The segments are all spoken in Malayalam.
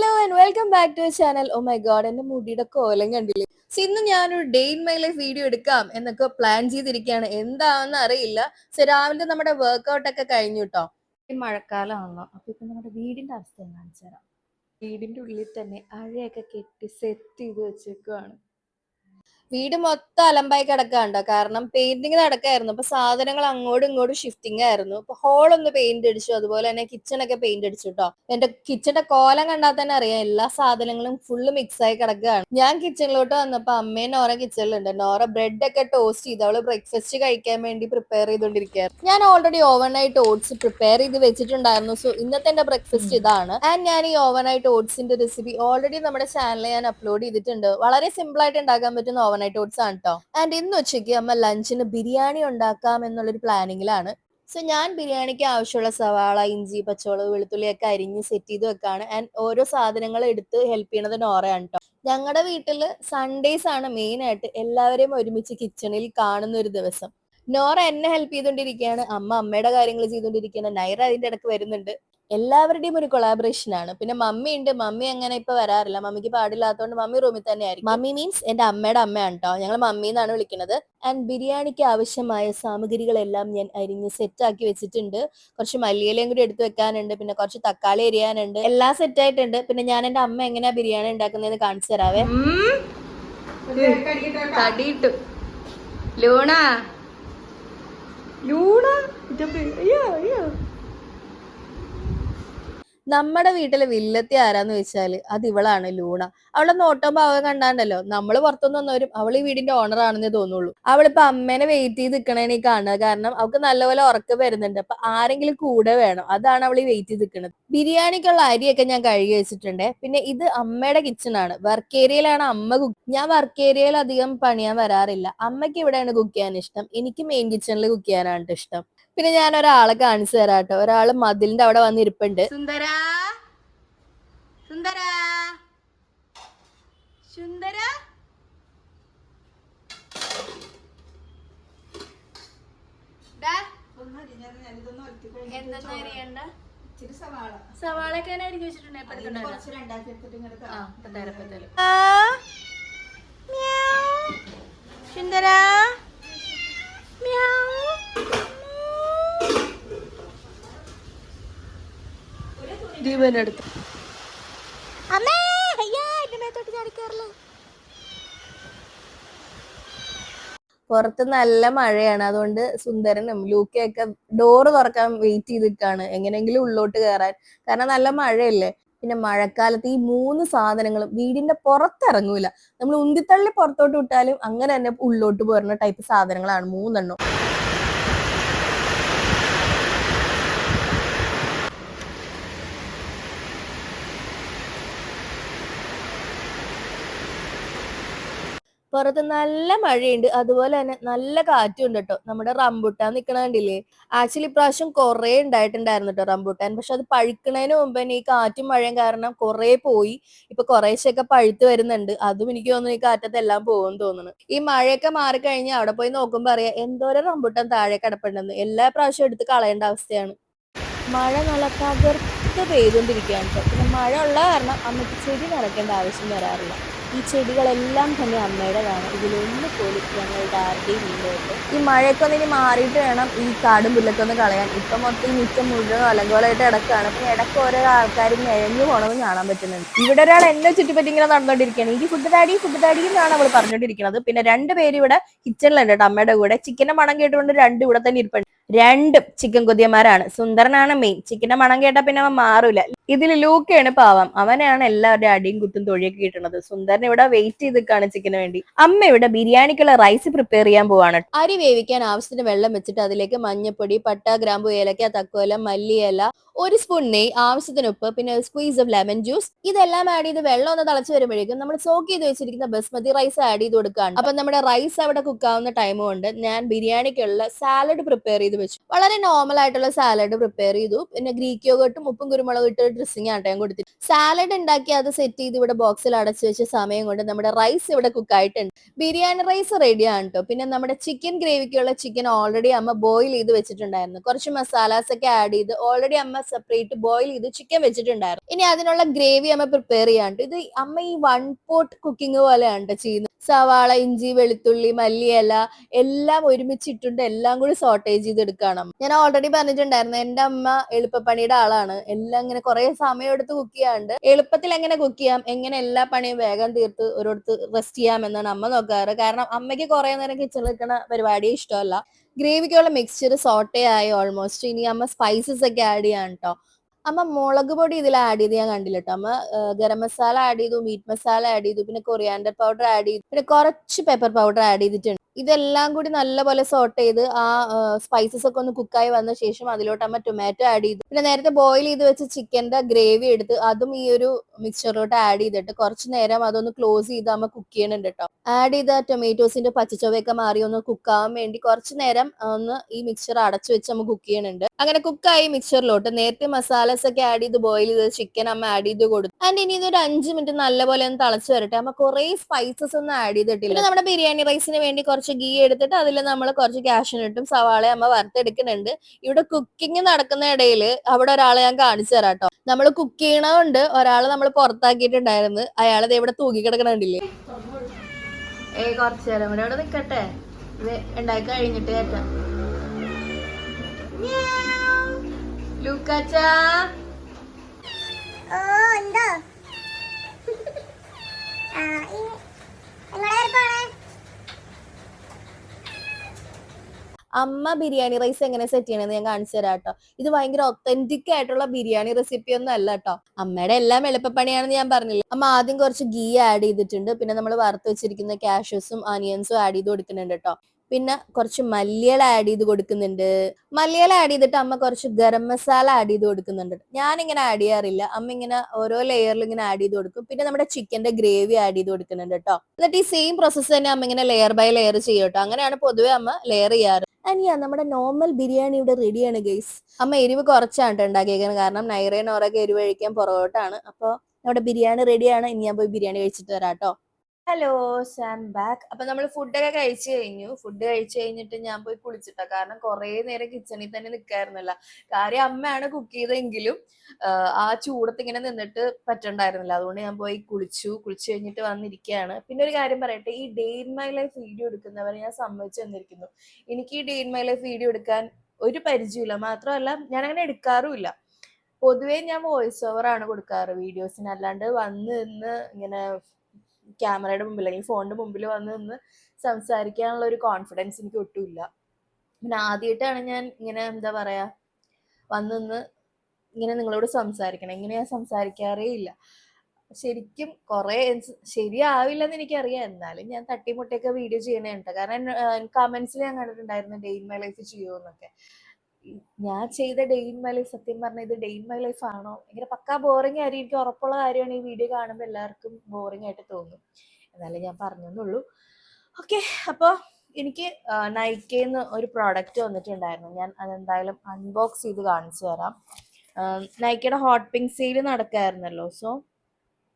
Hello and welcome back to channel oh my god എന്റെ മുടിയുടെ കോലം കണ്ടില്ലേ? സോ ഇന്ന് ഞാനൊരു day in my life video എടുക്കാം എന്നൊക്കെ പ്ലാൻ ചെയ്തിരിക്കുകയാണ് എന്താണെന്ന് അറിയില്ല. സോ രാവിലെ നമ്മുടെ വർക്ക്ഔട്ട് ഒക്കെ കഴിഞ്ഞു കേട്ടോ മഴക്കാലമാണല്ലോ. അപ്പൊ ഇപ്പൊ നമ്മുടെ വീടിന്റെ അവസ്ഥ കാണിച്ചു തരാം. വീടിന്റെ ഉള്ളിൽ തന്നെ അഴയൊക്കെ കെട്ടി സെറ്റ് ചെയ്ത് വെച്ചേക്കുവാണ്. വീട് മൊത്തം അലമ്പായി കിടക്കാണ്ടോ കാരണം പെയിന്റിങ് നടക്കായിരുന്നു. അപ്പൊ സാധനങ്ങൾ അങ്ങോട്ടും ഇങ്ങോട്ടും ഷിഫ്റ്റിംഗ് ആയിരുന്നു. അപ്പൊ ഹോൾ ഒന്ന് പെയിന്റ് അടിച്ചു. അതുപോലെ തന്നെ കിച്ചണൊക്കെ പെയിന്റ് അടിച്ചു കേട്ടോ എന്റെ കിച്ചന്റെ കോലം കണ്ടാൽ തന്നെ അറിയാം. എല്ലാ സാധനങ്ങളും ഫുള്ള് മിക്സ് ആയി കിടക്കുകയാണ്. ഞാൻ കിച്ചണിലോട്ട് വന്നപ്പോ അമ്മയും നോറ കിച്ചണിലുണ്ട് നോറ ബ്രെഡ് ഒക്കെ ടോസ്റ്റ് ചെയ്ത്. അവൾ ബ്രേക്ക്ഫാസ്റ്റ് കഴിക്കാൻ വേണ്ടി പ്രിപ്പയർ ചെയ്തോണ്ടിരിക്കുകയായിരുന്നു ഞാൻ ഓൾറെഡി ഓവർനൈറ്റ് ഓട്സ് പ്രിപ്പയർ ചെയ്ത് വെച്ചിട്ടുണ്ടായിരുന്നു. സോ ഇന്നത്തെ എന്റെ ബ്രേക്ക്ഫാസ്റ്റ് ഇതാണ്. ആൻഡ് ഞാൻ ഈ ഓവർനൈറ്റ് ഓട്സിന്റെ റെസിപ്പി ഓൾറെഡി നമ്മുടെ ചാനലിൽ ഞാൻ അപ്ലോഡ് ചെയ്തിട്ടുണ്ട്. വളരെ സിമ്പിൾ ആയിട്ട് ഉണ്ടാക്കാൻ പറ്റുന്ന ഓവർനൈറ്റ് ഓട്സ് ആണ് കേട്ടോ ആൻഡ് ഇന്ന് ഉച്ചയ്ക്ക് അമ്മ ലഞ്ചിന് ബിരിയാണി ഉണ്ടാക്കാം എന്നുള്ളൊരു പ്ലാനിങ്ങിലാണ് സോ ഞാൻ ബിരിയാണിക്ക് ആവശ്യമുള്ള സവാള ഇഞ്ചി പച്ചമുളക് വെളുത്തുള്ളി ഒക്കെ അരിഞ്ഞ് സെറ്റ് ചെയ്ത് വെക്കാണ്. ആൻഡ് ഓരോ സാധനങ്ങൾ എടുത്ത് ഹെൽപ്പ് ചെയ്യണത് നോറയാണ് കേട്ടോ ഞങ്ങളുടെ വീട്ടിൽ സൺഡേസ് ആണ് മെയിൻ ആയിട്ട് എല്ലാവരെയും ഒരുമിച്ച് കിച്ചണിൽ കാണുന്ന ഒരു ദിവസം. നോറ എന്നെ ഹെൽപ്പ് ചെയ്തുകൊണ്ടിരിക്കുകയാണ് അമ്മ അമ്മയുടെ കാര്യങ്ങൾ ചെയ്തുകൊണ്ടിരിക്കുകയാണ് നൈറ അതിന്റെ ഇടയ്ക്ക് വരുന്നുണ്ട്. എല്ലാവരുടെയും ഒരു കൊളാബറേഷൻ ആണ്. പിന്നെ മമ്മി ഉണ്ട്. മമ്മി അങ്ങനെ ഇപ്പൊ വരാറില്ല. മമ്മിക്ക് പാടില്ലാത്തതുകൊണ്ട് മമ്മി റൂമിൽ തന്നെ ആയിരിക്കും. മമ്മി മീൻസ് എന്റെ അമ്മയുടെ അമ്മയാണ് കേട്ടോ ഞങ്ങൾ മമ്മി എന്നാണ് വിളിക്കുന്നത്. ആൻഡ് ബിരിയാണിക്ക് ആവശ്യമായ സാമഗ്രികളെല്ലാം ഞാൻ അരിഞ്ഞ് സെറ്റ് ആക്കി വെച്ചിട്ടുണ്ട്. കുറച്ച് മല്ലിയിലയും കൂടി എടുത്തു വെക്കാനുണ്ട്. പിന്നെ കുറച്ച് തക്കാളി എരിയാനുണ്ട് എല്ലാം സെറ്റ് ആയിട്ടുണ്ട്. പിന്നെ ഞാൻ എന്റെ അമ്മ എങ്ങനെയാ ബിരിയാണി ഉണ്ടാക്കുന്നതെന്ന് കാണിച്ചു തരാവേ. കടിയിട്ടു. ലൂണ? ലൂണ? അയ്യോ അയ്യോ. നമ്മുടെ വീട്ടിലെ വില്ലത്തി ആരാന്ന് വെച്ചാൽ അത് ഇവളാണ് ലൂണ. അവളെ നോട്ടം ഭാവം കണ്ടാണ്ടല്ലോ. നമ്മൾ പുറത്തുനിന്ന് വന്നവരും അവൾ ഈ വീടിന്റെ ഓണർ ആണെന്നേ തോന്നുള്ളൂ. അവളിപ്പോ അമ്മേനെ വെയിറ്റ് ചെയ്ത് നിൽക്കണേനെ കാണുക കാരണം അവൾക്ക് നല്ലപോലെ ഉറക്കം വരുന്നുണ്ട്. അപ്പൊ ആരെങ്കിലും കൂടെ വേണം. അതാണ് അവൾ ഈ വെയിറ്റ് ചെയ്ത് നിൽക്കുന്നത് ബിരിയാണിക്കുള്ള അരിയൊക്കെ ഞാൻ കഴുകി വെച്ചിട്ടുണ്ട്. പിന്നെ ഇത് അമ്മയുടെ കിച്ചൺ ആണ്. വർക്ക് ഏരിയയിലാണ് അമ്മ കുക്ക് ഞാൻ വർക്ക് ഏരിയയിൽ അധികം പണിയാൻ വരാറില്ല. അമ്മയ്ക്ക് ഇവിടെയാണ് കുക്ക് ചെയ്യാൻ ഇഷ്ടം. എനിക്ക് മെയിൻ കിച്ചണിൽ കുക്ക് ചെയ്യാനാണ് ഇഷ്ടം. പിന്നെ ഞാൻ ഒരാളെ കാണിച്ചു തരാം കേട്ടോ ഒരാൾ മതിലിന്റെ അവിടെ വന്നിരിപ്പുണ്ട് ഇരിപ്പുണ്ട്. സുന്ദര. സുന്ദര. ദാ. എന്തെന്നാ? സവാളയൊക്കെ ഞാൻ അരിഞ്ഞ്. എപ്പോ അമ്മേ അയ്യാ എന്റെ മേത്തോട്ട് ചാടിക്കാറില്ല പുറത്ത് നല്ല മഴയാണ്. അതുകൊണ്ട് സുന്ദരനും ലൂക്കയൊക്കെ ഡോറ് തുറക്കാൻ വെയിറ്റ് ചെയ്ത് നിൽക്കാണ് എങ്ങനെയെങ്കിലും ഉള്ളോട്ട് കയറാൻ കാരണം നല്ല മഴയല്ലേ. പിന്നെ മഴക്കാലത്ത് ഈ മൂന്ന് സാധനങ്ങളും വീടിന്റെ പുറത്തിറങ്ങൂല. നമ്മൾ ഉന്തിത്തള്ളി പുറത്തോട്ട് വിട്ടാലും അങ്ങനെ തന്നെ ഉള്ളോട്ട് പോരുന്ന ടൈപ്പ് സാധനങ്ങളാണ് മൂന്നെണ്ണം. പുറത്ത് നല്ല മഴയുണ്ട്. അതുപോലെ തന്നെ നല്ല കാറ്റും ഉണ്ട് കേട്ടോ നമ്മുടെ റംബുട്ടാൻ നിക്കണ കണ്ടില്ലേ? ആക്ച്വലി ഇപ്രാവശ്യം കുറേ ഉണ്ടായിട്ടുണ്ടായിരുന്നു കേട്ടോ റംബുട്ടാൻ. പക്ഷെ അത് പഴുക്കണതിന് മുമ്പ് തന്നെ ഈ കാറ്റും മഴയും കാരണം കുറേ പോയി. ഇപ്പൊ കുറേശ്ശൊക്കെ പഴുത്ത് വരുന്നുണ്ട്. അതും എനിക്ക് തോന്നുന്നു ഈ കാറ്റത്ത് എല്ലാം പോകും തോന്നുന്നു. ഈ മഴയൊക്കെ മാറിക്കഴിഞ്ഞാൽ അവിടെ പോയി നോക്കുമ്പോ അറിയാം എന്തോരം റംബുട്ടാൻ താഴെ കിടപ്പുണ്ടെന്ന്. എല്ലാ പ്രാവശ്യവും എടുത്ത് കളയേണ്ട അവസ്ഥയാണ്. മഴ നല്ല തകർത്ത് പെയ്തുകൊണ്ടിരിക്കുകയാണ് കേട്ടോ പിന്നെ മഴ ഉള്ള കാരണം അമ്മയ്ക്ക് ചെടി നടക്കേണ്ട ആവശ്യം വരാറില്ല. ഈ ചെടികളെല്ലാം തന്നെ അമ്മയുടേതാണ്. ഇതിലൊന്ന് പോലും ഞങ്ങളുടെ ആരുടെയും ഇല്ലോട്ട് ഈ മഴയൊക്കെ ഒന്ന് ഇനി മാറിയിട്ട് വേണം ഈ കാടും പുല്ലൊക്കെ ഒന്ന് കളയാൻ. ഇപ്പൊ മൊത്തം ഈ മുറ്റം മുഴുവൻ അലങ്കോലമായിട്ട് കിടക്കുകയാണ്. അപ്പൊ ഇടയ്ക്ക് ഓരോ ആൾക്കാർ നിഴഞ്ഞു പോകണമെന്ന് കാണാൻ പറ്റുന്നുണ്ട്. ഇവിടെ ഒരാൾ എന്നെ ചുറ്റിപ്പറ്റി ഇങ്ങനെ നടന്നുകൊണ്ടിരിക്കുകയാണ്. എനിക്ക് ഫുഡ് താടി ഫുഡ് താടി എന്നാണ് അവൾ പറഞ്ഞുകൊണ്ടിരിക്കുന്നത്. പിന്നെ രണ്ട് പേര് ഇവിടെ കിച്ചണിലുണ്ട് കേട്ടോ അമ്മയുടെ കൂടെ. ചിക്കന്റെ മണം കേട്ടുകൊണ്ട് രണ്ടും ഇവിടെ തന്നെ ഇരിപ്പുണ്ട്. രണ്ടും ചിക്കൻ കൊതിയന്മാരാണ്. സുന്ദരനാണ് മെയിൻ ചിക്കന്റെ മണം കേട്ടാ പിന്നെ അവൻ മാറൂല. ഇതിൽ ലൂക്കയാണ് പാവം. അവനാണ് എല്ലാവരുടെയും അടിയും കുത്തും തൊഴിയൊക്കെ കിട്ടുന്നത്. സുന്ദരൻ ഇവിടെ വെയിറ്റ് ചെയ്ത് നിൽക്കുകയാണ് വേണ്ടി. അമ്മ ഇവിടെ ബിരിയാണിക്കുള്ള റൈസ് പ്രിപ്പയർ ചെയ്യാൻ പോവാണ്. അരി വേവിക്കാൻ ആവശ്യത്തിന് വെള്ളം വെച്ചിട്ട് അതിലേക്ക് മഞ്ഞപ്പൊടി പട്ട ഗ്രാമ്പു ഏലക്ക തക്കോല മല്ലിയില ഒരു സ്പൂൺ നെയ് ആവശ്യത്തിന് ഉപ്പ് പിന്നെ സ്ക്വീസ് ഓഫ് ലെമൺ ജ്യൂസ് ഇതെല്ലാം ആഡ് ചെയ്ത് വെള്ളം ഒന്ന് തിളച്ച് വരുമ്പോഴേക്കും നമ്മൾ സോക്ക് ചെയ്ത് വെച്ചിരിക്കുന്ന ബസ്മതി റൈസ് ആഡ് ചെയ്ത് കൊടുക്കുകയാണ് അപ്പൊ നമ്മുടെ റൈസ് അവിടെ കുക്ക് ആവുന്ന ടൈം കൊണ്ട് ഞാൻ ബിരിയാണിക്കുള്ള സാലഡ് പ്രിപ്പയർ ചെയ്ത് വെച്ചു. വളരെ നോർമൽ ആയിട്ടുള്ള സാലഡ് പ്രിപ്പയർ ചെയ്തു. പിന്നെ ഗ്രീക്ക് യോഗട്ടും ഉപ്പും കുരുമുളകും ഇട്ട് ഡ്രസ്സിങ് ആട്ടയം കൊടുത്തിട്ട്. സാലഡ് ഉണ്ടാക്കി അത് സെറ്റ് ചെയ്ത് ഇവിടെ ബോക്സിൽ അടച്ചു വെച്ച സമയം കൊണ്ട് നമ്മുടെ റൈസ് ഇവിടെ കുക്ക് ആയിട്ടുണ്ട്. ബിരിയാണി റൈസ് റെഡിയാണ് കേട്ടോ പിന്നെ നമ്മുടെ ചിക്കൻ ഗ്രേവിക്കുള്ള ചിക്കൻ ഓൾറെഡി അമ്മ ബോയിൽ ചെയ്ത് വെച്ചിട്ടുണ്ടായിരുന്നു. കുറച്ച് മസാലാസ് ഒക്കെ ആഡ് ചെയ്ത് ഓൾറെഡി അമ്മ സെപ്പറേറ്റ് ബോയിൽ ചെയ്ത് ചിക്കൻ വെച്ചിട്ടുണ്ടായിരുന്നു. ഇനി അതിനുള്ള ഗ്രേവി അമ്മ പ്രിപ്പയർ ചെയ്യാണ്ട് ഇത് അമ്മ ഈ വൺ പോട്ട് കുക്കിംഗ് പോലെയാണ് ചെയ്യുന്നത്. സവാള ഇഞ്ചി വെളുത്തുള്ളി മല്ലിയില എല്ലാം ഒരുമിച്ചിട്ടുണ്ട്. എല്ലാം കൂടി സോട്ടേജ് ചെയ്തെടുക്കണം ഞാൻ ഓൾറെഡി പറഞ്ഞിട്ടുണ്ടായിരുന്നു. എന്റെ അമ്മ എളുപ്പപ്പണിയുടെ ആളാണ്. എല്ലാം ഇങ്ങനെ കുറെ സമയം എടുത്ത് കുക്ക് ചെയ്യാണ്ട് എളുപ്പത്തിൽ എങ്ങനെ കുക്ക് ചെയ്യാം? എങ്ങനെ എല്ലാ പണിയും വേഗം തീർത്ത് ഒരിടത്ത് റെസ്റ്റ് ചെയ്യാം എന്നാണ് അമ്മ നോക്കാറ്. കാരണം അമ്മയ്ക്ക് കുറെ നേരം കിച്ചണിൽ നിൽക്കുന്ന പരിപാടി ഇഷ്ടമല്ല. ഗ്രേവിക്കുള്ള മിക്സ്ചർ സോട്ടേ ആയി ഓൾമോസ്റ്റ് ഇനി അമ്മ സ്പൈസസ് ഒക്കെ ആഡ് ചെയ്യാൻ കേട്ടോ അമ്മ മുളക് പൊടി ഇതിൽ ആഡ് ചെയ്ത് ഞാൻ കണ്ടില്ല കേട്ടോ അമ്മ ഗരം മസാല ആഡ് ചെയ്തു മീറ്റ് മസാല ആഡ് ചെയ്തു പിന്നെ കൊറിയാൻഡർ പൗഡർ ആഡ് ചെയ്തു പിന്നെ കുറച്ച് പെപ്പർ പൗഡർ ആഡ് ചെയ്തിട്ടുണ്ട്. ഇതെല്ലാം കൂടി നല്ലപോലെ സോട്ട് ചെയ്ത് ആ സ്പൈസസ് ഒക്കെ ഒന്ന് കുക്കായി വന്ന ശേഷം അതിലോട്ട് അമ്മ ടൊമാറ്റോ ആഡ് ചെയ്തു. പിന്നെ നേരത്തെ ബോയിൽ ചെയ്ത് വെച്ച ചിക്കന്റെ ഗ്രേവി എടുത്ത് അതും ഈ ഒരു മിക്സ്ചറിലോട്ട് ആഡ് ചെയ്തിട്ട് കുറച്ച് നേരം അതൊന്ന് ക്ലോസ് ചെയ്ത് അമ്മ കുക്ക് ചെയ്യണുണ്ട് കേട്ടോ ആഡ് ചെയ്ത ടൊമാറ്റോസിന്റെ പച്ചച്ചൊവയൊക്കെ മാറി ഒന്ന് കുക്കാവാൻ വേണ്ടി കുറച്ച് നേരം ഒന്ന് ഈ മിക്സ്ചർ അടച്ചു വെച്ച് അമ്മ കുക്ക് ചെയ്യണുണ്ട് അങ്ങനെ കുക്കായി മിക്സ്ചറിലോട്ട് നേരത്തെ മസാലസ് ഒക്കെ ആഡ് ചെയ്ത് ബോയിൽ ചെയ്ത് ചിക്കൻ അമ്മ ആഡ് ചെയ്ത് കൊടുത്തു. ആൻഡ് ഇനി ഇതൊരു അഞ്ച് മിനിറ്റ് നല്ലപോലെ ഒന്ന് തിളച്ച് വരട്ടെ. അമ്മ കുറെ സ്പൈസസ് ഒന്നും ആഡ് ചെയ്തിട്ടില്ല. നമ്മുടെ ബിരിയാണി റൈസിന് വേണ്ടി കുറച്ച് ഗീ എടുത്തിട്ട് അതിൽ നമ്മൾ കുറച്ച് ക്യാഷിനിട്ടും സവാള അമ്മ വറുത്തെടുക്കുന്നുണ്ട്. ഇവിടെ കുക്കിംഗ് നടക്കുന്ന ഇടയിൽ അവിടെ ഒരാളെ ഞാൻ കാണിച്ചു തരാം കേട്ടോ നമ്മൾ കുക്ക് ചെയ്യണതുകൊണ്ട് ഒരാളെ നമ്മൾ പുറത്താക്കിയിട്ടുണ്ടായിരുന്നു. അയാളത് ഇവിടെ തൂക്കി കിടക്കണുണ്ടില്ലേ ഏ കുറച്ചു നേരം കൂടെ ഇവിടെ നിൽക്കട്ടെ ഉണ്ടാക്കി കഴിഞ്ഞിട്ട് ലൂക്കാച്ചാ. ഓ എന്താ? ആ പോണേ അമ്മ ബിരിയാണി റൈസ് എങ്ങനെ സെറ്റ് ചെയ്യണമെന്ന് ഞാൻ കാണിച്ചു തരാം കേട്ടോ ഇത് ഭയങ്കര ഒത്തന്റിക് ആയിട്ടുള്ള ബിരിയാണി റെസിപ്പി ഒന്നും അല്ല കേട്ടോ അമ്മയുടെ എല്ലാം എളുപ്പപ്പണിയാണെന്ന് ഞാൻ പറഞ്ഞില്ല. അമ്മ ആദ്യം കുറച്ച് ഗീ ആഡ് ചെയ്തിട്ടുണ്ട്. പിന്നെ നമ്മൾ വറുത്ത് വെച്ചിരിക്കുന്ന കാഷ്യൂസും ആനിയൻസും ആഡ് ചെയ്ത് കൊടുക്കുന്നുണ്ട് കേട്ടോ പിന്നെ കുറച്ച് മല്ലിയില ആഡ് ചെയ്ത് കൊടുക്കുന്നുണ്ട്. മല്ലിയില ആഡ് ചെയ്തിട്ട് അമ്മ കുറച്ച് ഗരം മസാല ആഡ് ചെയ്ത് കൊടുക്കുന്നുണ്ട് ഞാൻ ഇങ്ങനെ ആഡ് ചെയ്യാറില്ല. അമ്മ ഇങ്ങനെ ഓരോ ലെയറിൽ ഇങ്ങനെ ആഡ് ചെയ്ത് കൊടുക്കും. പിന്നെ നമ്മുടെ ചിക്കന്റെ ഗ്രേവി ആഡ് ചെയ്ത് കൊടുക്കുന്നുണ്ട് കേട്ടോ എന്നിട്ട് ഈ സെയിം പ്രോസസ്സ് തന്നെ അമ്മ ഇങ്ങനെ ലെയർ ബൈ ലെയർ ചെയ്യും കേട്ടോ അങ്ങനെയാണ് പൊതുവെ അമ്മ ലെയർ ചെയ്യാറ്. അനിയ നമ്മുടെ നോർമൽ ബിരിയാണി ഇവിടെ റെഡിയാണ് ഗൈസ് അമ്മ എരിവ് കുറച്ചാണ് ഉണ്ടാക്കിയേക്കുന്നത് കാരണം നൈറേനോറൊക്കെ എരിവ് കഴിക്കാൻ പുറകോട്ടാണ് അപ്പോൾ നമ്മുടെ ബിരിയാണി റെഡിയാണ് ഇനി ഞാൻ പോയി ബിരിയാണി കഴിച്ചിട്ട് വരാം കേട്ടോ ഹലോ സാം ബാക്ക് അപ്പൊ നമ്മൾ ഫുഡൊക്കെ കഴിച്ചു കഴിഞ്ഞു. ഫുഡ് കഴിച്ചു കഴിഞ്ഞിട്ട് ഞാൻ പോയി കുളിച്ചിട്ടാ. കാരണം കുറെ നേരം കിച്ചണിൽ തന്നെ നിൽക്കായിരുന്നില്ല കാര്യം അമ്മയാണ് കുക്ക് ചെയ്തെങ്കിലും ആ ചൂടത്ത് ഇങ്ങനെ നിന്നിട്ട് പറ്റണ്ടായിരുന്നില്ല. അതുകൊണ്ട് ഞാൻ പോയി കുളിച്ചു. കുളിച്ചു കഴിഞ്ഞിട്ട് വന്നിരിക്കുകയാണ് പിന്നെ ഒരു കാര്യം പറയട്ടെ. ഈ day in my life video എടുക്കുന്നവരെ ഞാൻ സമ്മതിച്ചു തന്നിരിക്കുന്നു. എനിക്ക് ഈ day in my life video എടുക്കാൻ ഒരു പരിചയമില്ല മാത്രമല്ല ഞാൻ അങ്ങനെ എടുക്കാറുമില്ല. പൊതുവേ ഞാൻ വോയിസ് ഓവർ ആണ് കൊടുക്കാറ്. വീഡിയോസിന് അല്ലാണ്ട് വന്ന് നിന്ന് ഇങ്ങനെ ക്യാമറയുടെ മുമ്പിൽ അല്ലെങ്കിൽ ഫോണിന്റെ മുമ്പിൽ വന്ന് നിന്ന് സംസാരിക്കാനുള്ള ഒരു കോൺഫിഡൻസ് എനിക്ക് ഒട്ടുമില്ല പിന്നെ ആദ്യമായിട്ടാണ് ഞാൻ ഇങ്ങനെ എന്താ പറയാ വന്ന് നിന്ന് ഇങ്ങനെ നിങ്ങളോട് സംസാരിക്കണം. ഇങ്ങനെ ഞാൻ സംസാരിക്കാറേ ഇല്ല. ശരിക്കും കുറെ ശരിയാവില്ലെന്ന് എനിക്കറിയാം. എന്നാലും ഞാൻ തട്ടിമുട്ടിയൊക്കെ വീഡിയോ ചെയ്യണേണ്ട കാരണം കമന്റ്സിൽ ഞാൻ കണ്ടിട്ടുണ്ടായിരുന്നു ഡെയിൻ മൈ ലൈഫ് ചെയ്യുമെന്നൊക്കെ ഞാൻ ചെയ്ത ഡേ ഇൻ മൈ ലൈഫ് സത്യം പറഞ്ഞ ഇത് ഡേ ഇൻ മൈ ലൈഫ് ആണോ? ഇങ്ങനെ പക്കാ ബോറിംഗ് ആയിരിക്കും. എനിക്ക് ഉറപ്പുള്ള കാര്യമാണ് ഈ വീഡിയോ കാണുമ്പോൾ എല്ലാവർക്കും ബോറിംഗ് ആയിട്ട് തോന്നും. എന്നാലും ഞാൻ പറഞ്ഞെന്നുള്ളൂ. ഓക്കെ അപ്പോൾ എനിക്ക് നൈക്കേന്ന് ഒരു പ്രോഡക്റ്റ് വന്നിട്ടുണ്ടായിരുന്നു. ഞാൻ അതെന്തായാലും അൺബോക്സ് ചെയ്ത് കാണിച്ചു തരാം. നൈക്കയുടെ ഹോട്ട് പിങ്ക് സെയിൽ നടക്കായിരുന്നല്ലോ. സോ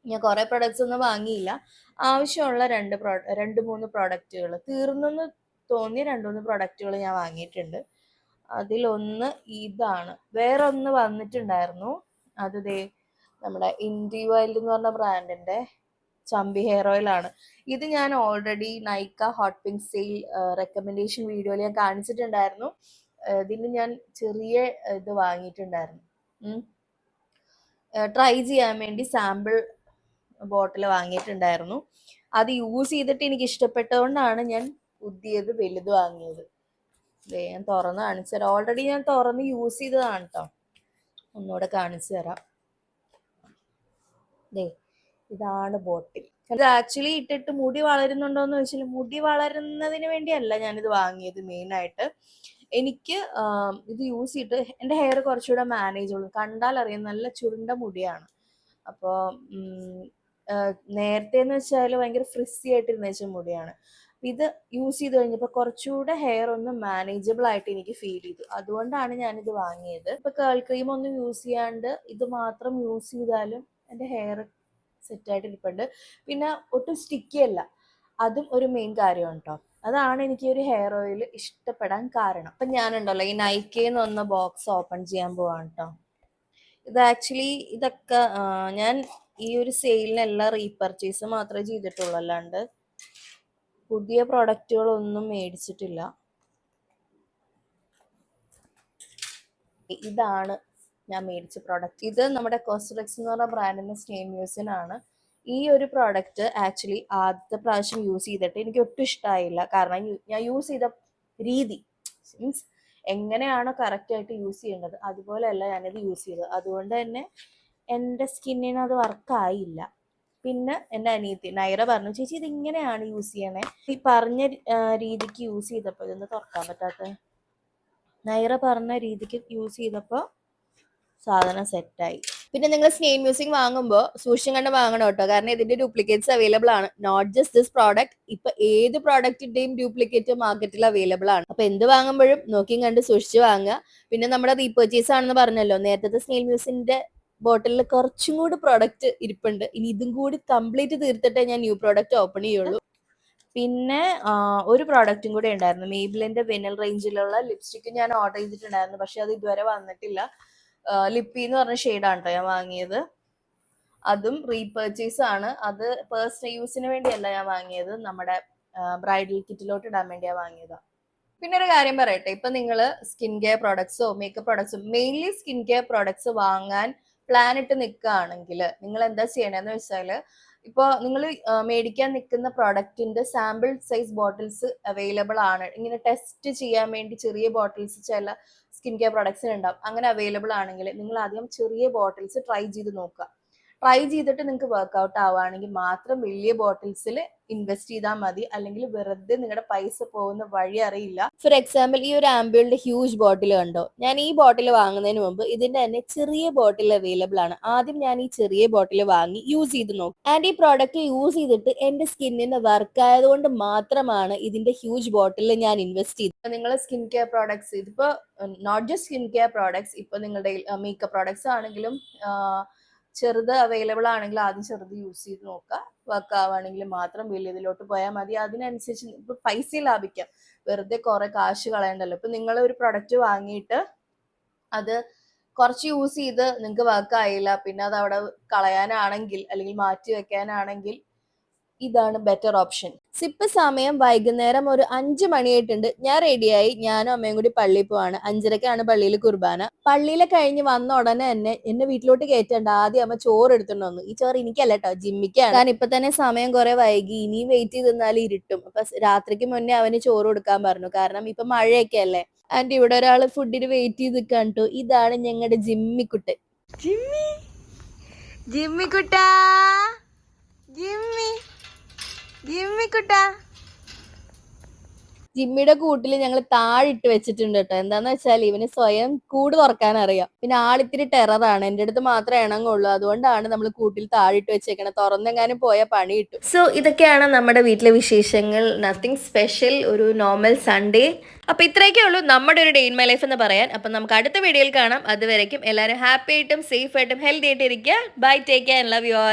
ഞാൻ കുറേ പ്രൊഡക്ട്സ് ഒന്നും വാങ്ങിയില്ല. ആവശ്യമുള്ള രണ്ട് പ്രോ രണ്ട് മൂന്ന് പ്രോഡക്റ്റുകൾ തീർന്നെന്ന് തോന്നിയ രണ്ട് മൂന്ന് പ്രോഡക്റ്റുകൾ ഞാൻ വാങ്ങിയിട്ടുണ്ട്. അതിലൊന്ന് ഇതാണ്. വേറൊന്ന് വന്നിട്ടുണ്ടായിരുന്നു. അത് ദേ നമ്മുടെ ഇൻഡി വൈൽഡ് എന്ന് പറഞ്ഞ ബ്രാൻഡിന്റെ ചമ്പി ഹെയർ ഓയിൽ ആണ്. ഇത് ഞാൻ already Nykaa hot pink sale recommendation വീഡിയോയിൽ ഞാൻ കാണിച്ചിട്ടുണ്ടായിരുന്നു. ഇതിന് ഞാൻ ചെറിയ ഇത് വാങ്ങിയിട്ടുണ്ടായിരുന്നു. ട്രൈ ചെയ്യാൻ വേണ്ടി സാമ്പിൾ ബോട്ടിൽ വാങ്ങിയിട്ടുണ്ടായിരുന്നു. അത് യൂസ് ചെയ്തിട്ട് എനിക്ക് ഇഷ്ടപ്പെട്ടതുകൊണ്ടാണ് ഞാൻ പുതിയത് വലുത് വാങ്ങിയത്. ഞാൻ തുറന്ന് കാണിച്ചു തരാം. ഓൾറെഡി ഞാൻ തുറന്ന് യൂസ് ചെയ്തതാണ് കേട്ടോ ഒന്നുകൂടെ കാണിച്ചു തരാം. ദേ ഇതാണ് ബോട്ടിൽ ഇത് ആക്ച്വലി ഇട്ടിട്ട് മുടി വളരുന്നുണ്ടോ എന്ന് വെച്ചാൽ മുടി വളരുന്നതിന് വേണ്ടിയല്ല ഞാനിത് വാങ്ങിയത് മെയിനായിട്ട് എനിക്ക് ഇത് യൂസ് ചെയ്തിട്ട് എന്റെ ഹെയർ കുറച്ചുകൂടെ മാനേജ് ഉള്ളു കണ്ടാൽ അറിയാം നല്ല ചുരുണ്ട മുടിയാണ്. അപ്പോൾ നേരത്തെ എന്ന് വെച്ചാൽ ഭയങ്കര ഫ്രിസ്സി ആയിട്ടിരുന്ന വെച്ച മുടിയാണ്. ഇത് യൂസ് ചെയ്ത് കഴിഞ്ഞപ്പോൾ കുറച്ചുകൂടെ ഹെയർ ഒന്ന് മാനേജബിൾ ആയിട്ട് എനിക്ക് ഫീൽ ചെയ്തു. അതുകൊണ്ടാണ് ഞാൻ ഇത് വാങ്ങിയത്. ഇപ്പൊ കേൾ ക്രീം ഒന്നും യൂസ് ചെയ്യാണ്ട് ഇത് മാത്രം യൂസ് ചെയ്താലും എന്റെ ഹെയർ സെറ്റ് സെറ്റായിട്ട് ഇരിപ്പുണ്ട്. പിന്നെ ഒട്ടും സ്റ്റിക്കി അല്ല. അതും ഒരു മെയിൻ കാര്യമാണ് കേട്ടോ അതാണ് എനിക്ക് ഒരു ഹെയർ ഓയിൽ ഇഷ്ടപ്പെടാൻ കാരണം. അപ്പൊ ഞാനുണ്ടല്ലോ ഈ നൈക്കേന്ന് വന്ന ബോക്സ് ഓപ്പൺ ചെയ്യാൻ പോവാണ് കേട്ടോ ഇത് ആക്ച്വലി ഇതൊക്കെ ഞാൻ ഈ ഒരു സെയിലിനെല്ലാം റീപർച്ചേസ് മാത്രമേ ചെയ്തിട്ടുള്ളൂ അല്ലാണ്ട്. പുതിയ പ്രൊഡക്റ്റുകളൊന്നും മേടിച്ചിട്ടില്ല. ഇതാണ് ഞാൻ മേടിച്ച പ്രോഡക്റ്റ്. ഇത് നമ്മുടെ കോസ്റ്ററെക്സ് എന്ന് പറഞ്ഞ ബ്രാൻഡിന്റെ സ്റ്റെയിൻ മ്യൂസിനാണ് ഈ ഒരു പ്രോഡക്റ്റ് ആക്ച്വലി ആദ്യത്തെ പ്രാവശ്യം യൂസ് ചെയ്തിട്ട് എനിക്ക് ഒട്ടും ഇഷ്ടമായില്ല കാരണം ഞാൻ യൂസ് ചെയ്ത രീതി മീൻസ് എങ്ങനെയാണോ കറക്റ്റ് ആയിട്ട് യൂസ് ചെയ്യേണ്ടത് അതുപോലെയല്ല ഞാനിത് യൂസ് ചെയ്തത്. അതുകൊണ്ട് തന്നെ എന്റെ സ്കിന്നിന് അത് വർക്കായില്ല പിന്നെ എന്റെ അനിയത്തി നൈറ പറഞ്ഞു ചേച്ചി ഇത് ഇങ്ങനെയാണ് യൂസ് ചെയ്യണേ? ഈ പറഞ്ഞ രീതിക്ക് യൂസ് ചെയ്തപ്പോൾ ഇതൊന്ന് തുറക്കാൻ പറ്റാത്ത. നൈറ പറഞ്ഞ രീതിക്ക് യൂസ് ചെയ്തപ്പോൾ സാധനം സെറ്റായി പിന്നെ നിങ്ങൾ സ്നെയിൻ മ്യൂസിക് വാങ്ങുമ്പോൾ സൂക്ഷിച്ചും കണ്ട് വാങ്ങണം കേട്ടോ. കാരണം ഇതിന്റെ ഡ്യൂപ്ലിക്കേറ്റ്സ് അവൈലബിൾ ആണ്. നോട്ട് ജസ്റ്റ് ദിസ് പ്രോഡക്റ്റ് ഇപ്പൊ ഏത് പ്രോഡക്റ്റിന്റെയും ഡ്യൂപ്ലിക്കേറ്റ് മാർക്കറ്റിൽ അവൈലബിൾ ആണ്. അപ്പൊ എന്ത് വാങ്ങുമ്പോഴും നോക്കിയും കണ്ട് സൂക്ഷിച്ച് വാങ്ങുക. പിന്നെ നമ്മുടെ റീപർച്ചേസ് ആണെന്ന് പറഞ്ഞല്ലോ നേരത്തെ സ്നെയിൽ മ്യൂസിന്റെ ബോട്ടിലിൽ കുറച്ചും കൂടി പ്രോഡക്റ്റ് ഇരിപ്പുണ്ട്. ഇനി ഇതും കൂടി കംപ്ലീറ്റ് തീർത്തിട്ടേ ഞാൻ ന്യൂ പ്രോഡക്റ്റ് ഓപ്പൺ ചെയ്യുള്ളൂ. പിന്നെ ഒരു പ്രോഡക്റ്റും കൂടെ ഉണ്ടായിരുന്നു. മേബിലിന്റെ വെനൽ റേഞ്ചിലുള്ള ലിപ്സ്റ്റിക്ക് ഞാൻ ഓർഡർ ചെയ്തിട്ടുണ്ടായിരുന്നു. പക്ഷെ അത് ഇതുവരെ വന്നിട്ടില്ല. ലിപ്പി എന്ന് പറഞ്ഞ ഷെയ്ഡാണ് കേട്ടോ ഞാൻ വാങ്ങിയത്. അതും റീപർച്ചേസ് ആണ്. അത് പേഴ്സണൽ യൂസിന് വേണ്ടിയല്ല ഞാൻ വാങ്ങിയത്. നമ്മുടെ ബ്രൈഡൽ കിറ്റിലോട്ട് ഇടാൻ വേണ്ടിയാ വാങ്ങിയതാ. പിന്നെ ഒരു കാര്യം പറയട്ടെ. ഇപ്പൊ നിങ്ങൾ സ്കിൻ കെയർ പ്രോഡക്ട്സോ മേക്കപ്പ് പ്രോഡക്ട്സോ മെയിൻലി സ്കിൻ കെയർ പ്രോഡക്ട്സ് വാങ്ങാൻ പ്ലാൻ ഇട്ട് നിൽക്കുകയാണെങ്കിൽ നിങ്ങൾ എന്താ ചെയ്യണമെന്ന് വെച്ചാൽ ഇപ്പോൾ നിങ്ങൾ മേടിക്കാൻ നിൽക്കുന്ന പ്രോഡക്റ്റിന്റെ സാമ്പിൾ സൈസ് ബോട്ടിൽസ് അവൈലബിൾ ആണ്. ഇങ്ങനെ ടെസ്റ്റ് ചെയ്യാൻ വേണ്ടി ചെറിയ ബോട്ടിൽസ് ചില സ്കിൻ കെയർ പ്രോഡക്ട്സിന് ഉണ്ടാവും അങ്ങനെ അവൈലബിൾ ആണെങ്കിൽ നിങ്ങൾ ആദ്യം ചെറിയ ബോട്ടിൽസ് ട്രൈ ചെയ്ത് നോക്കുക ട്രൈ ചെയ്തിട്ട് നിങ്ങൾക്ക് വർക്ക്ഔട്ട് ആവുകയാണെങ്കിൽ മാത്രം വലിയ ബോട്ടിൽസിൽ ഇൻവെസ്റ്റ് ചെയ്താൽ മതി. അല്ലെങ്കിൽ വെറുതെ നിങ്ങളുടെ പൈസ പോകുന്ന വഴി അറിയില്ല. ഫോർ എക്സാമ്പിൾ ഈ ഒരു ആംബിളിന്റെ ഹ്യൂജ് ബോട്ടിൽ കണ്ടോ? ഞാൻ ഈ ബോട്ടിൽ വാങ്ങുന്നതിന് മുമ്പ് ഇതിന്റെ തന്നെ ചെറിയ ബോട്ടിൽ അവൈലബിൾ ആണ്. ആദ്യം ഞാൻ ഈ ചെറിയ ബോട്ടിൽ വാങ്ങി യൂസ് ചെയ്ത് നോക്കി. ആൻഡ് ഈ പ്രോഡക്റ്റ് യൂസ് ചെയ്തിട്ട് എന്റെ സ്കിന്നിന് വർക്ക് ആയതുകൊണ്ട് മാത്രമാണ് ഇതിന്റെ ഹ്യൂജ് ബോട്ടിൽ ഞാൻ ഇൻവെസ്റ്റ് ചെയ്തത്. നിങ്ങൾ സ്കിൻ കെയർ പ്രോഡക്ട്സ് ഇതിപ്പോ not just skin care products ഇപ്പൊ നിങ്ങളുടെ മേക്കപ്പ് പ്രോഡക്ട്സ് ആണെങ്കിലും ചെറുത് അവൈലബിൾ ആണെങ്കിൽ ആദ്യം ചെറുത് യൂസ് ചെയ്ത് നോക്കുക. വർക്ക് ആവുകയാണെങ്കിൽ മാത്രം വലിയതിലോട്ട് പോയാൽ മതി. അതിനനുസരിച്ച് ഇപ്പൊ പൈസ ലാഭിക്കാം. വെറുതെ കുറെ കാശ് കളയണ്ടല്ലോ. ഇപ്പൊ നിങ്ങൾ ഒരു പ്രൊഡക്റ്റ് വാങ്ങിയിട്ട് അത് കുറച്ച് യൂസ് ചെയ്ത് നിങ്ങൾക്ക് വർക്ക് ആയില്ല. പിന്നെ അത് അവിടെ കളയാനാണെങ്കിൽ അല്ലെങ്കിൽ മാറ്റി വെക്കാനാണെങ്കിൽ ഇതാണ് ബെറ്റർ ഓപ്ഷൻ സിപ്പ് സമയം വൈകുന്നേരം ഒരു അഞ്ചു മണിയായിട്ടുണ്ട്. ഞാൻ റെഡിയായി ഞാനും അമ്മയും കൂടി പള്ളിയിൽ പോവാണ്. അഞ്ചരക്കാണ് പള്ളിയിൽ കുർബാന. പള്ളിയിലെ കഴിഞ്ഞ് വന്ന ഉടനെ തന്നെ എന്നെ വീട്ടിലോട്ട് കയറ്റണ്ട. ആദ്യം അമ്മ ചോറ് എടുത്തോണ്ട് വന്നു. ഈ ചോറ് എനിക്കല്ല കേട്ടോ ജിമ്മിക്കാണ്. ഞാൻ ഇപ്പൊ തന്നെ സമയം കുറെ വൈകി. ഇനിയും വെയിറ്റ് ചെയ്ത് നിന്നാൽ ഇരുട്ടും. അപ്പൊ രാത്രിക്ക് മുന്നേ അവന് ചോറ് കൊടുക്കാൻ പറഞ്ഞു. കാരണം ഇപ്പൊ മഴയൊക്കെ അല്ലേ? ആൻഡ് ഇവിടെ ഒരാൾ ഫുഡിന് വെയിറ്റ് ചെയ്ത് കേട്ടോ ഇതാണ് ഞങ്ങളുടെ ജിമ്മിക്കുട്ട്. ജിമ്മി? ജിമ്മിക്കുട്ടാ? ജിമ്മി? ജിമ്മിക്കുട്ടാ ജിമ്മിയുടെ കൂട്ടിൽ ഞങ്ങൾ താഴിട്ട് വെച്ചിട്ടുണ്ട് കേട്ടോ. എന്താന്ന് വെച്ചാൽ ഇവന് സ്വയം കൂട് തുറക്കാൻ അറിയാം. പിന്നെ ആളിത്തിരി ടെററാണ്. എന്റെ അടുത്ത് മാത്രമേ ഇണങ്ങുള്ളൂ. അതുകൊണ്ടാണ് നമ്മൾ കൂട്ടിൽ താഴിട്ട് വെച്ചേക്കണേ. തുറന്നെങ്ങാനും പോയ പണി കിട്ടും. സോ ഇതൊക്കെയാണ് നമ്മുടെ വീട്ടിലെ വിശേഷങ്ങൾ. നത്തിങ് സ്പെഷ്യൽ ഒരു നോർമൽ സൺഡേ അപ്പൊ ഇത്രയൊക്കെ ഉള്ളൂ നമ്മുടെ ഒരു ഡേ ഇൻ മൈ ലൈഫ് എന്ന് പറയാൻ. അപ്പൊ നമുക്ക് അടുത്ത വീഡിയോയിൽ കാണാം. അതുവരേക്കും എല്ലാവരും ഹാപ്പി ആയിട്ടും സേഫ് ആയിട്ടും ഹെൽത്തി ആയിട്ട് ഇരിക്കുക. Bye take care love you all